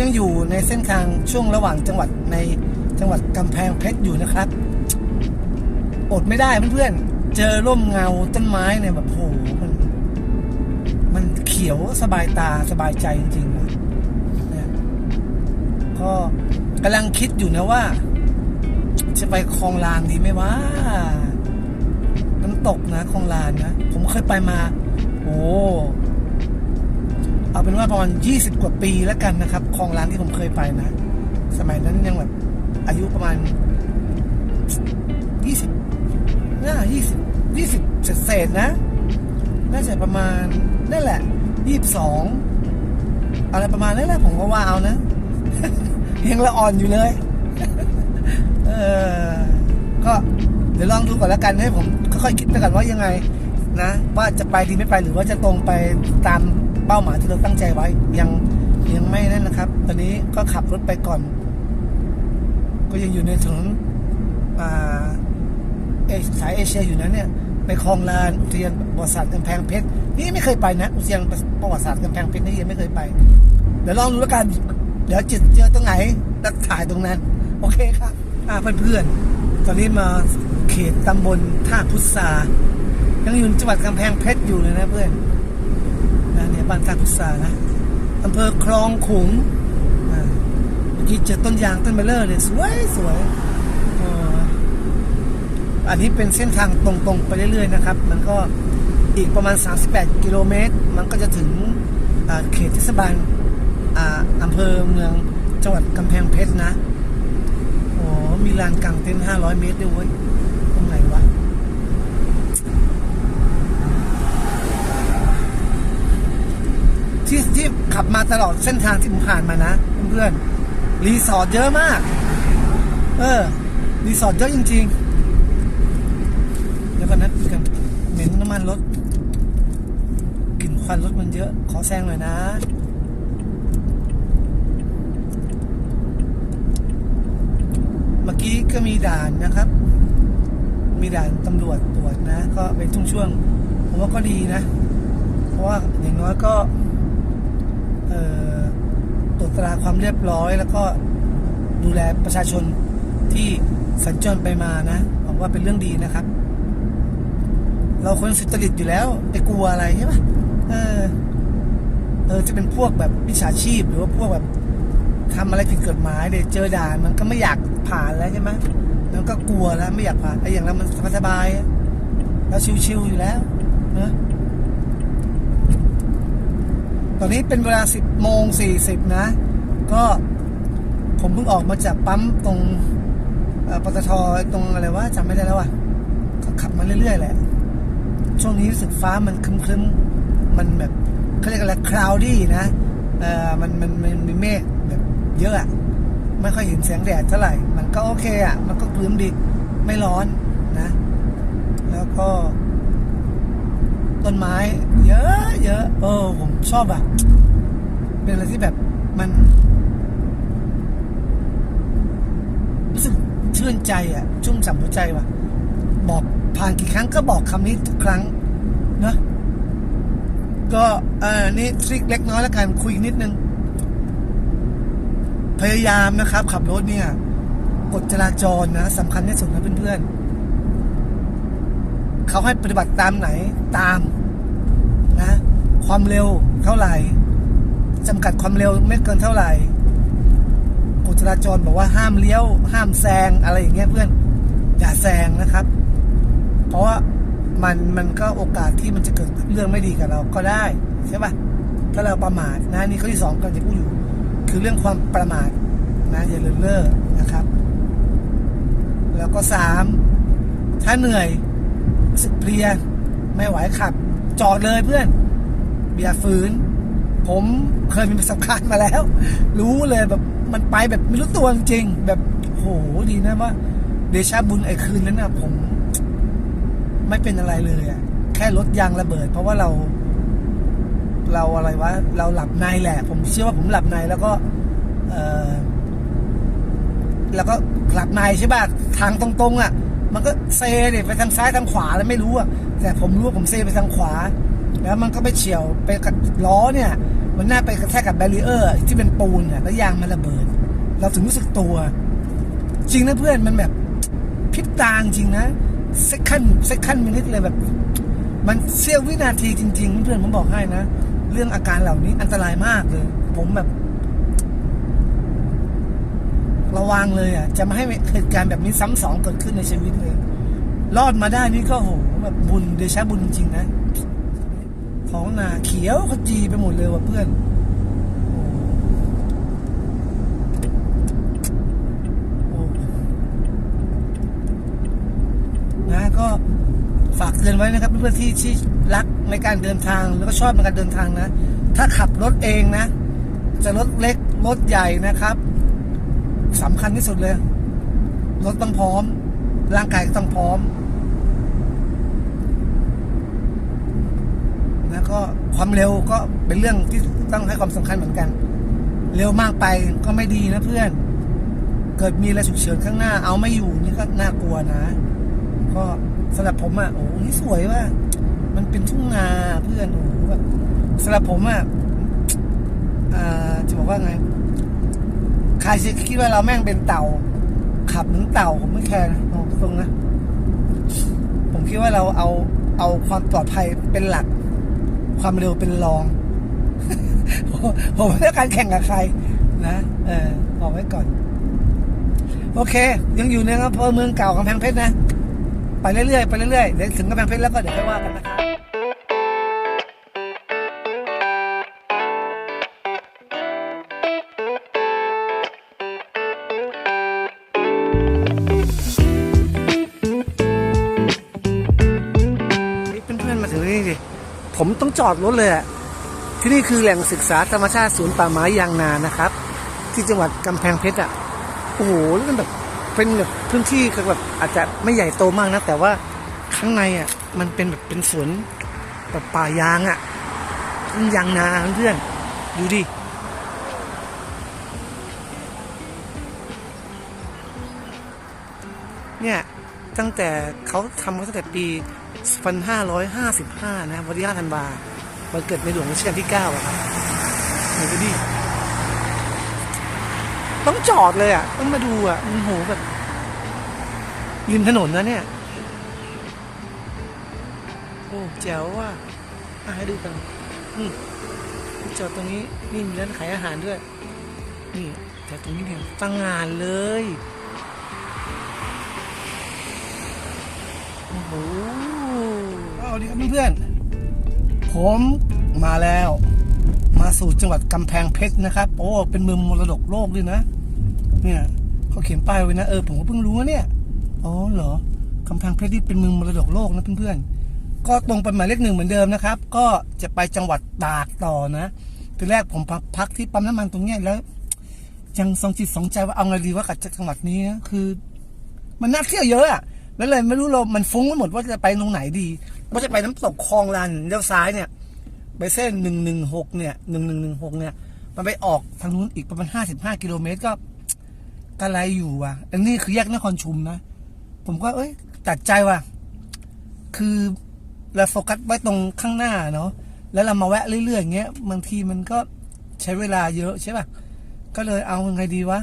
ยังอยู่ในเส้นทางช่วงระหว่างจังหวัดในจังหวัดกำแพงเพชรอยู่นะครับ อดไม่ได้เพื่อนๆ เจอร่มเงาต้นไม้เนี่ยแบบโหมัน มันเขียวสบายตาสบายใจจริงๆนะเนี่ยก็กำลังคิดอยู่นะว่า จะไปคลองลานดีไหมวะน้ำตกนะคลองลานนะ ผมเคยไปมา โอ้ เอาเป็นว่าประมาณยี่สิบกว่าปีแล้วกันนะครับคลองลานที่ผมเคยไปนะ สมัยนั้นยังแบบอายุประมาณยี่สิบน่ายี่สิบยี่สิบเศษนะ น่าจะประมาณนั่นแหละยี่สิบสองอะไรประมาณนั้นแหละผมก็ว่าเอานะ ยังละอ่อนอยู่เลย เออ ก็เดี๋ยวลองดูก่อนแล้วกันให้ผมค่อยๆคิดไปก่อนว่ายังไงนะ ว่าจะไปดีไม่ไปหรือว่าจะตรงไปตาม เป้าหมายที่เราตั้งใจไว้ ยังยังไม่นั่นนะครับ ตอนนี้ก็ขับรถไปก่อน ก็ยังอยู่ในถนนสายเอเชียอยู่นั้นเนี่ย ไปคลองลานอุทยานประวัติศาสตร์กำแพงเพชรนี่ไม่เคยไปนะอุทยานประวัติศาสตร์กำแพงเพชรนี่ยังไม่เคยไปเดี๋ยวลองดูแล้วกัน เดี๋ยวจิตเจอตรงไหนแล้วถ่ายตรงนั้น โอเคครับอ่าเพื่อนๆตอนนี้มาเขตตำบลท่าพุทรายังอยู่จังหวัดกำแพงเพชรอยู่เลยนะเพื่อน นะเนี่ยบ้านท่าพุทรานะอำเภอคลองขุงอ่าเมื่อกี้เจอต้นยางต้นเบลเลอร์เลยสวยสวยอันนี้เป็นเส้นทางตรงๆ ไปเรื่อยๆนะครับ มันก็อีกประมาณ 38 กิโลเมตร มันก็จะถึงเขตเทศบาลอาอำเภอเมืองจังหวัดกำแพงเพชรนะ โอ้มีลานกลางเต็นท์500 เมตรด้วยเว้ย ตรงไหนวะ ที่ที่ขับมาตลอดเส้นทางที่ผมผ่านมานะเพื่อนๆรีสอร์ทเยอะมาก เออรีสอร์ทเยอะจริงๆแล้วก็นัดกันเหม็นน้ำมันรถกลิ่นควันรถมันเยอะ ขอแซงหน่อยนะเมื่อกี้ก็มีด่านนะครับ มีด่านตำรวจตรวจนะ ก็เป็นช่วงๆผมว่าก็ดีนะ เพราะว่าอย่างน้อยก็ ตรวจตราความเรียบร้อย แล้วก็ดูแลประชาชนที่สัญจรไปมานะผมว่าเป็นเรื่องดีนะครับ เราคนสุจริตอยู่แล้วไปกลัวอะไรใช่ปะเออเออจะเป็นพวกแบบวิชาชีพ หรือว่าพวกแบบทำอะไรผิดกฎหมายเดี๋ยวเจอด่านมันก็ไม่อยากผ่านแล้วใช่ไหมมันก็กลัวแล้วไม่อยากผ่านไอ้อย่างเรามันสบายๆอะเราชิวๆอยู่แล้วนะ ตอนนี้เป็นเวลา 10โมง40 นะ ก็ผมเพิ่งออกมาจากปั๊มตรงปตทตรงอะไรวะจำไม่ได้แล้วอะก็ขับมาเรื่อยๆแหละ ช่วงนี้รู้สึกฟ้ามันครึ้มๆ มันแบบเขาเรียกอะไรคลาวดี้นะเออมันมันมันมีเมฆแบบเยอะอะไม่ค่อยเห็นแสงแดดเท่าไหร่ มันก็โอเคอะ มันก็คลึ้มดี ไม่ร้อนนะ แล้วก็ ต้นไม้ เยอะเยอะเออ ผมชอบอะเป็นอะไรที่แบบมันรู้สึกชื่นใจอะชุ่มฉ่ำหัวใจว่ะ บอกผ่านกี่ครั้งก็บอกคำนี้ทุกครั้งเนอะก็เออนี่ทริคเล็กน้อยแล้วกันคุยนิดนึง พยายามนะครับ ขับรถเนี่ยกฎจราจรนะสำคัญที่สุดนะเพื่อนๆ เขาให้ปฏิบัติตามไหนตามนะความเร็วเท่าไหร่จำกัดความเร็วไม่เกินเท่าไหร่กฎจราจรบอกว่าห้ามเลี้ยว ห้ามแซงอะไรอย่างเงี้ยเพื่อนอย่าแซงนะครับ เพราะว่ามันมันก็โอกาสที่มันจะเกิดเรื่องไม่ดีกับเราก็ได้ใช่ปะถ้าเราประมาทนะนี่ข้อที่สองกันจะพูดอยู่ คือเรื่องความประมาทนะอย่าเลินเล่อนะครับ แล้วก็สามถ้าเหนื่อย รู้สึกเพลีย ไม่ไหวขับ จอดเลยเพื่อนอย่าฝืน ผมเคยมีประสบการณ์มาแล้ว รู้เลยแบบมันไปแบบไม่รู้ตัวจริง แบบโหดีนะว่าเดชาบุญไอ้คืนนั้นนะผม ไม่เป็นอะไรเลยอะแค่รถยางระเบิด เพราะว่าเรา เราอะไรวะเราหลับในแหละ ผมเชื่อว่าผมหลับในแล้วก็เออแล้วก็หลับในใช่ป่ะทางตรงๆอะ มันก็เซเนี่ยไปทางซ้ายทางขวาแล้วไม่รู้อะแต่ผมรู้ว่าผมเซไปทางขวา แล้วมันก็ไปเฉียวไปกับล้อเนี่ย มันน่าไปกระแทกกับแบรีเออร์ ที่เป็นปูนเนี่ยแล้วยางมันระเบิด เราถึงรู้สึกตัว จริงนะเพื่อนมันแบบพิบตาจริงนะเซคันเซคันมินิทเลยแบบ มันเสี้ยววินาทีจริง ๆ เพื่อนผมบอกให้นะ เรื่องอาการเหล่านี้อันตรายมากเลย ผมแบบ ระวังเลยอะ จะไม่ให้เหตุการณ์แบบนี้ซ้ำสองเกิดขึ้นในชีวิตเลย รอดมาได้นี่ก็โหแบบบุญเดชะบุญจริงๆนะท้องนาเขียวขจีไปหมดเลยว่ะเพื่อนโอ้นะก็ฝากเตือนไว้นะครับเพื่อนๆที่ที่รักในการเดินทางแล้วก็ชอบในการเดินทางนะ ถ้าขับรถเองนะ จะรถเล็กรถใหญ่นะครับ สำคัญที่สุดเลย รถต้องพร้อม ร่างกายก็ต้องพร้อม แล้วก็ความเร็วก็เป็นเรื่องที่ต้องให้ความสำคัญเหมือนกัน เร็วมากไปก็ไม่ดีนะเพื่อน เกิดมีอะไรฉุกเฉินข้างหน้า เอาไม่อยู่นี่ก็น่ากลัวนะ ก็สำหรับผมอะโอ้นี่สวยว่ะมันเป็นทุ่งนาเพื่อนโอ้โหแบบสำหรับผมอะอ่าจะบอกว่าไง ใครคิดว่าเราแม่งเป็นเต่า ขับเหมือนเต่าผมไม่แคร์นะตรงนะ ผมคิดว่าเราเอาเอาความปลอดภัยเป็นหลัก ความเร็วเป็นรองผมผมไม่ต้องการแข่งกับใคร นะเออบอกไว้ก่อน โอเค ยังอยู่ในอำเภอเมืองเก่ากำแพงเพชรนะ ไปเรื่อยๆไปเรื่อยๆเดี๋ยวถึงกำแพงเพชรแล้วก็เดี๋ยวค่อยว่ากันนะครับ ผมต้องจอดรถเลยอะที่นี่คือแหล่งศึกษาธรรมชาติศูนย์ป่าไม้ยางนานะครับ ที่จังหวัดกำแพงเพชรอะโอ้โหแล้วมันแบบเป็นแบบพื้นที่ก็แบบอาจจะไม่ใหญ่โตมากนะ แต่ว่าข้างในอะมันเป็นแบบเป็นสวนแบบป่ายางอะยางนาเพื่อนดูดิเนี่ยตั้งแต่เขาทำมาตั้งแต่ปี 2555 นะวันที่5ธันวาวันเกิดในหลวงรัชกาลที่9อะครับเห็นดูดิต้องจอดเลยอะ ต้องมาดูอะโอ้โหแบบริมถนนนะเนี่ย โอ้แจ๋วว่ะอะให้ดูกันนี่จอดตรงนี้นี่มีร้านขายอาหารด้วย นี่แต่ตรงนี้เนี่ยตั้งงานเลยโอ้โห วัสดีครับเพื่อนๆผมมาแล้ว มาสู่จังหวัดกำแพงเพชรนะครับ โอ้เป็นเมืองมรดกโลกด้วยนะ เนี่ยเขาเขียนป้ายไว้นะเออผมก็เพิ่งรู้นะเนี่ยอ๋อเหรอกำแพงเพชรนี่เป็นเมืองมรดกโลกนะเพื่อนๆก็ตรงไปหมายเลขหนึ่งเหมือนเดิมนะครับ ก็จะไปจังหวัดตากต่อนะทีแรกผมพักพักที่ปั๊มน้ำมันตรงเนี้ยแล้วยังทรงจิตสองใจว่าเอาไงดีว่ากับจังหวัดนี้นะคือ มันน่าเที่ยวเยอะอะแล้วเลยไม่รู้เรา มันฟุ้งไปหมดว่าจะไปตรงไหนดี ว่าจะไปน้ำตกคลองลานเลี้ยวซ้ายเนี่ย ไปเส้นหนึ่งหนึ่งหกเนี่ยหนึ่งหนึ่งหนึ่งหกเนี่ย มันไปออกทางนู้นอีกประมาณห้าสิบห้ากิโลเมตรก็กะไรอยู่ว่ะ อันนี้คือแยกนครชุมนะ ผมก็เอ้ย ตัดใจว่ะ คือเราโฟกัสไว้ตรงข้างหน้าเนาะ แล้วเรามาแวะเรื่อยๆอย่างเงี้ย บางทีมันก็ใช้เวลาเยอะใช่ป่ะ ก็เลยเอาไงดีวะ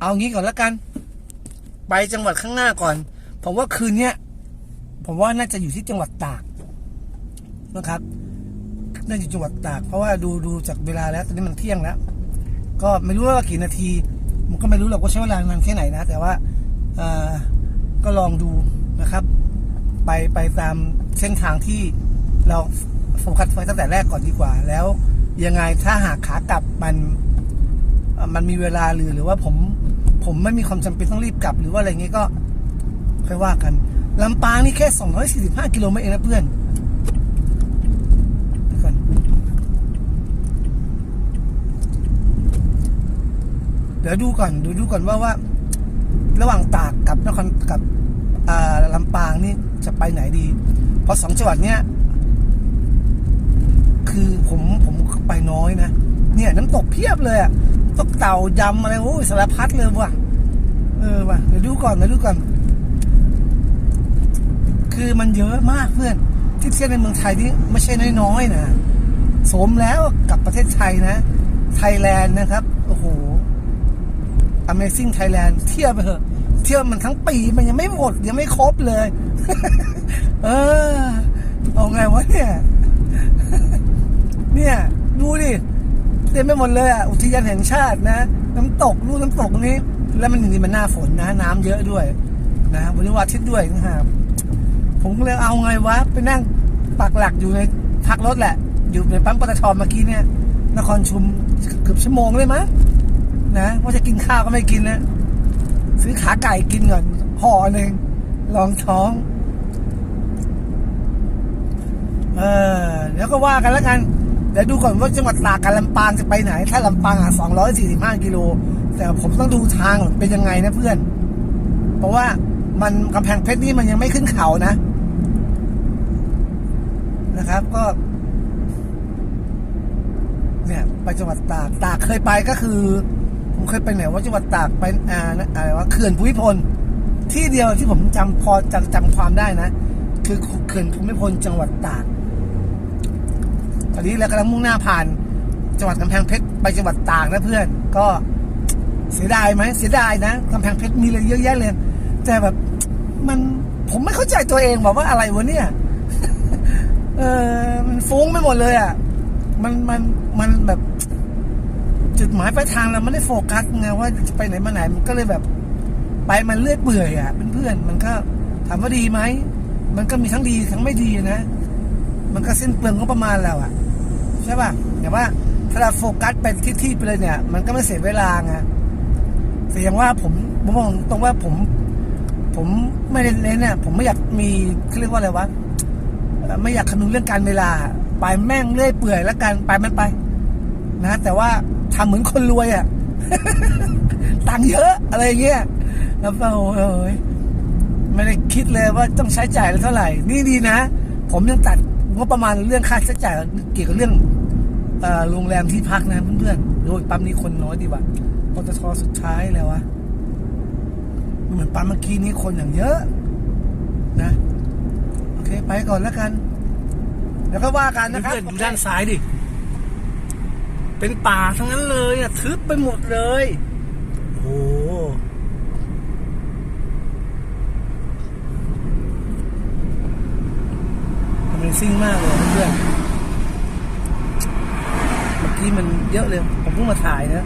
เอางี้ก่อนละกัน ไปจังหวัดข้างหน้าก่อน ผมว่าคืนเนี้ย ผมว่าน่าจะอยู่ที่จังหวัดตากนะครับน่าจะจังหวัดตาก เพราะว่าดูดูจากเวลาแล้วตอนนี้มันเที่ยงแล้ว ก็ไม่รู้ว่ากี่นาที มันก็ไม่รู้หรอกว่าใช้เวลานานแค่ไหนนะ แต่ว่าก็ลองดูนะครับ ไปไปตามเส้นทางที่เราโฟกัสไว้ตั้งแต่แรกก่อนดีกว่า แล้วยังไงถ้าหากขากลับมันมันมีเวลาหรือหรือว่าผมผมไม่มีความจำเป็นต้องรีบกลับ หรือว่าอะไรเงี้ยก็ ค่อยว่ากันลำปางนี่แค่ 245 กิโลเมตรเองนะเพื่อนเดี๋ยวดูก่อนดูดูก่อนว่าว่า ระหว่างตากกับนครกับลำปางนี่จะไปไหนดี เพราะสองจังหวัดเนี้ยคือผมผมไปน้อยนะ เนี่ยน้ำตกเพียบเลยอะตกเต่ายำอะไรโอ้ยสารพัดเลยว่ะเออว่ะเดี๋ยวดูก่อนเดี๋ยวดูก่อน คือมันเยอะมากเพื่อน ที่เที่ยวในเมืองไทยนี่ไม่ใช่น้อยๆนะสมแล้วกับประเทศไทยนะ ไทยแลนด์นะครับ โอ้โห Amazing Thailand เที่ยวไปเถอะเที่ยวมันทั้งปีมันยังไม่หมด ยังไม่ครบเลย เออเอาไงวะเนี่ย เนี่ย ดูดิเต็มไปหมดเลยอะอุทยานแห่งชาตินะ น้ำตกรูน้ำตกนี้ แล้วมันนี่มันหน้าฝนนะ น้ำเยอะด้วย นะวันนี้วันอาทิตย์ด้วยนะครับ ผมก็เลยเอาไงวะ ไปนั่งปักหลักอยู่ในพักรถแหละ อยู่ในปั๊มปตทเมื่อกี้เนี่ย นครชุมเกือบชั่วโมงเลยมั้งนะว่าจะกินข้าวก็ไม่กินนะซื้อขาไก่กินก่อนห่อหนึ่งลองท้อง เออเดี๋ยวก็ว่ากันแล้วกันเดี๋ยวดูก่อนว่าจังหวัดตากกับลำปางจะไปไหน ถ้าลำปางอะ245กิโล แต่ผมต้องดูทางเป็นยังไงนะเพื่อน เพราะว่ามันกำแพงเพชรนี่มันยังไม่ขึ้นเขานะ ครับ ก็ เนี่ยไปจังหวัดตากตากเคยไปก็คือ ผมเคยไปไหนว่าจังหวัดตากไปอ่าอะไรว่าเขื่อนภูมิพล ที่เดียวที่ผมจำพอจำจำความได้นะคือเขื่อนภูมิพลจังหวัดตากตอนนี้เรากำลังมุ่งหน้าผ่านจังหวัดกำแพงเพชรไปจังหวัดตากนะเพื่อน ก็เสียดายไหมเสียดายนะกำแพงเพชรมีอะไรเยอะแยะเลย แต่แบบมันผมไม่เข้าใจตัวเองบอกว่าอะไรวะเนี่ย เออมันฟุ้งไปหมดเลยอะ มันมันมันแบบ จุดหมายปลายทางเราไม่ได้โฟกัสไงว่าจะไปไหนมาไหนมันก็เลยแบบ ไปมันเลื่อยเปื่อยอะเพื่อนๆมันก็ถามว่าดีไหมมันก็มีทั้งดีทั้งไม่ดีนะ มันก็สิ้นเปลืองงบประมาณแล้วอะใช่ป่ะแต่ว่าถ้าเราโฟกัสไปที่ที่ไปเลยเนี่ย มันก็ไม่เสียเวลาไงแต่อย่างว่าผมผมมองตรงว่าผม ผมไม่เน้นเนี่ย ผมไม่อยากมีเขาเรียกว่าอะไรวะ ไม่อยากคำนึงเรื่องการเวลา ไปแม่งเลื่อยเปื่อยแล้วกันไปมันไป นะ แต่ว่าทำเหมือนคนรวยอะตังค์เยอะอะไรเงี้ยแล้วก็โอ้ยไม่ได้คิดเลยว่าต้องใช้จ่ายเท่าไหร่ นี่ดีนะ ผมยังตัดงบประมาณเรื่องค่าใช้จ่ายเกี่ยวกับเรื่องโรงแรมที่พักนะเพื่อนๆโดยปั๊มนี้คนน้อยดีกว่าปตทสุดท้ายแล้ววะ เหมือนปั๊มเมื่อกี้นี้คนอย่างเยอะ นะ เคไปก่อนแล้วกันแล้วก็ว่ากันนะครับดูด้านซ้ายดิ เป็นป่าทั้งนั้นเลยอะทึบไปหมดเลยโอ้โหทำไมซิ่งมากเลยเพื่อน เมื่อกี้มันเยอะเลย ผมเพิ่งมาถ่ายนะ